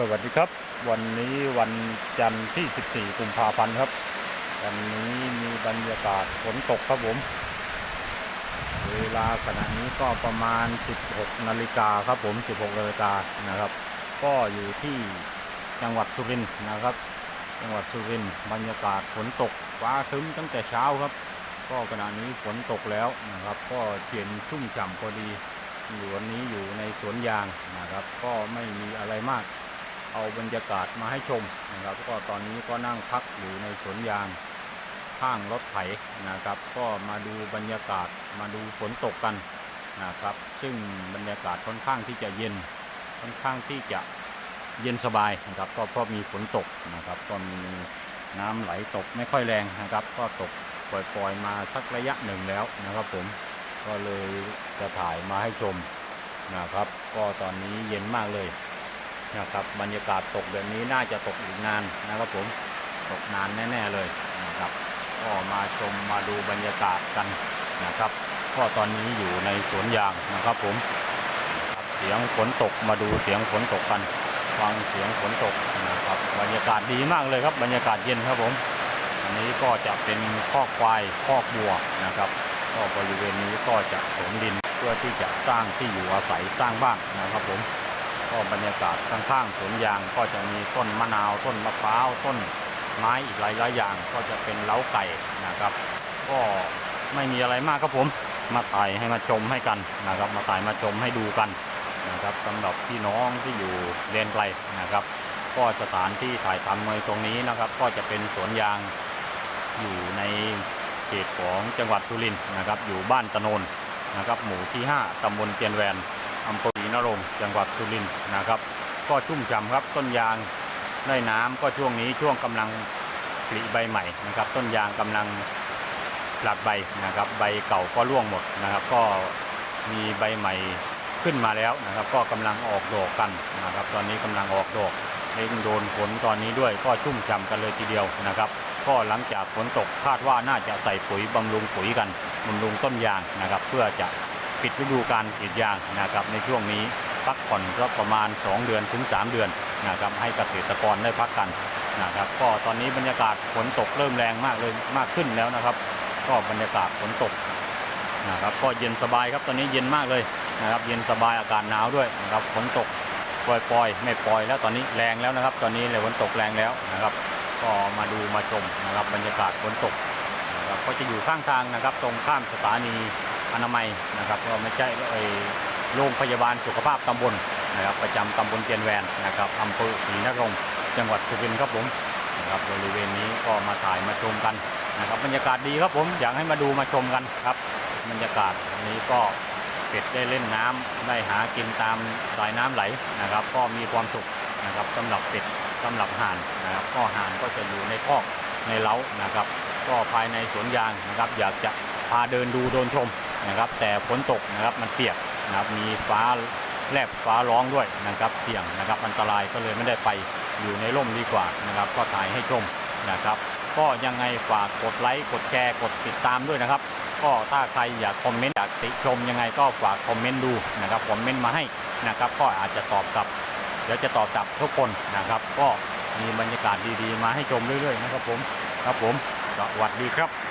สวัสดีครับ วันนี้วันจันทร์ที่ 14 กุมภาพันธ์ครับ วันนี้มีบรรยากาศฝนตกครับผม เวลาขณะนี้ก็ประมาณ 16 นาฬิกาครับผม 16 นาฬิกานะครับ ก็อยู่ที่จังหวัดสุรินทร์นะครับ จังหวัดสุรินทร์บรรยากาศฝนตกฟ้าครึ้มตั้งแต่เช้าครับ ก็ขณะนี้ฝนตกแล้วนะครับ ก็เย็นชุ่มฉ่ำพอดีอยู่วันนี้อยู่ในสวนยางนะครับ ก็ไม่มีอะไรมาก เอาบรรยากาศมาให้ชมนะครับก็ตอนนี้ก็นั่งพักอยู่ในสวนยางข้างรถไถนะครับ ก็มาดูบรรยากาศมาดูฝนตกกันนะครับ ซึ่งบรรยากาศค่อนข้างที่จะเย็นค่อนข้างที่จะเย็นสบายนะครับ ก็เพราะมีฝนตกนะครับ ก็มีน้ำไหลตกไม่ค่อยแรงนะครับ ก็ตกปล่อยๆมาสักระยะหนึ่งแล้วนะครับผมก็เลยจะถ่ายมาให้ชมนะครับ ก็ตอนนี้เย็นมากเลย นะครับบรรยากาศตกแบบนี้น่าจะตกอีกนานนะครับผมตกนานแน่ ๆเลยนะครับก็มาชมมาดูบรรยากาศกันนะครับก็ตอนนี้อยู่ในสวนยางนะครับผมเสียงฝนตกมาดูเสียงฝนตกกัน ฟังเสียงฝนตกนะครับบรรยากาศดีมากเลยครับ บรรยากาศเย็นครับผมอันนี้ก็จะเป็นคอกควายคอกบัวนะครับก็บริเวณนี้ก็จะถมดินเพื่อที่จะสร้างที่อยู่อาศัยสร้างบ้านนะครับผม ก็บรรยากาศข้างๆสวนยางก็จะมีต้นมะนาวต้นมะพร้าวต้นไม้อีกหลายๆอย่างก็จะเป็นเล้าไก่นะครับ ก็ไม่มีอะไรมากครับผมมาถ่ายให้มาชมให้กันนะครับ มาถ่ายมาชมให้ดูกันนะครับสำหรับพี่น้องที่อยู่เลนไกลนะครับ ก็สถานที่ถ่ายทำในตรงนี้นะครับ ก็จะเป็นสวนยางอยู่ในเขตของจังหวัดสุรินทร์นะครับ อยู่บ้านตะโนนนะครับ หมู่ที่ 5ตำบลเจียนแวน นรงจังหวัดสุรินทร์นะครับ ก็ชุ่มฉ่ำครับต้นยางได้น้ำก็ช่วงนี้ช่วงกำลังผลิใบใหม่นะครับ ต้นยางกำลังหลัดใบนะครับ ใบเก่าก็ร่วงหมดนะครับ ก็มีใบใหม่ขึ้นมาแล้วนะครับ ก็กำลังออกดอกกันนะครับ ตอนนี้กำลังออกดอกเล่งโดนฝนตอนนี้ด้วยก็ชุ่มฉ่ำกันเลยทีเดียวนะครับ ก็หลังจากฝนตกคาดว่าน่าจะใส่ปุ๋ยบำรุงปุ๋ยกันบำรุงต้นยางนะครับ เพื่อจะ ปิดฤดูการกรีดยางนะครับในช่วงนี้พักผ่อนก็ประมาณ 2 เดือนถึง 3 เดือนนะครับให้เกษตรกรได้พักกันนะครับก็ตอนนี้บรรยากาศฝนตกเริ่มแรงมากเลยมากขึ้นแล้วนะครับ ก็บรรยากาศฝนตกนะครับก็เย็นสบายครับตอนนี้เย็นมากเลยนะครับเย็นสบายอากาศหนาวด้วยนะครับฝนตกปล่อยๆไม่ปล่อยแล้วตอนนี้แรงแล้วนะครับ ตอนนี้เลยฝนตกแรงแล้วนะครับ ก็มาดูมาชมนะครับบรรยากาศฝนตกนะครับก็จะอยู่ข้างทางนะครับ ตรงข้ามสถานี อนามัยนะครับก็ไม่ใช่ไอโรงพยาบาลสุขภาพตำบลนะครับประจำตำบลเจียนแวนนะครับอำเภอศรีนรงค์จังหวัดสุรินทร์ครับผมนะครับบริเวณนี้ก็มาถ่ายมาชมกันนะครับบรรยากาศดีครับผมอยากให้มาดูมาชมกันครับบรรยากาศนี้ก็เป็ดได้เล่นน้ำได้หากินตามสายน้ำไหลนะครับ ก็มีความสุขนะครับสำหรับเป็ดสำหรับห่านนะครับก็ห่านก็จะอยู่ในคอกในเล้านะครับ ก็ภายในสวนยางนะครับ อยากจะพาเดินดูโดนชม นะครับ แต่ฝนตกนะครับมันเปียกนะครับมีฟ้าแลบฟ้าร้องด้วยนะครับ เสี่ยงนะครับอันตรายก็เลยไม่ได้ไปอยู่ในร่มดีกว่านะครับ ก็ถ่ายให้ชมนะครับ ก็ยังไงฝากกดไลค์กดแชร์กดติดตามด้วยนะครับ ก็ถ้าใครอยากคอมเมนต์อยากติชมยังไงก็ฝากคอมเมนต์ดูนะครับคอมเมนต์มาให้นะครับ ก็อาจจะตอบกลับเดี๋ยวจะตอบกลับทุกคนนะครับ ก็มีบรรยากาศดีๆ มาให้ชมเรื่อยๆนะครับผมครับผมสวัสดีครับ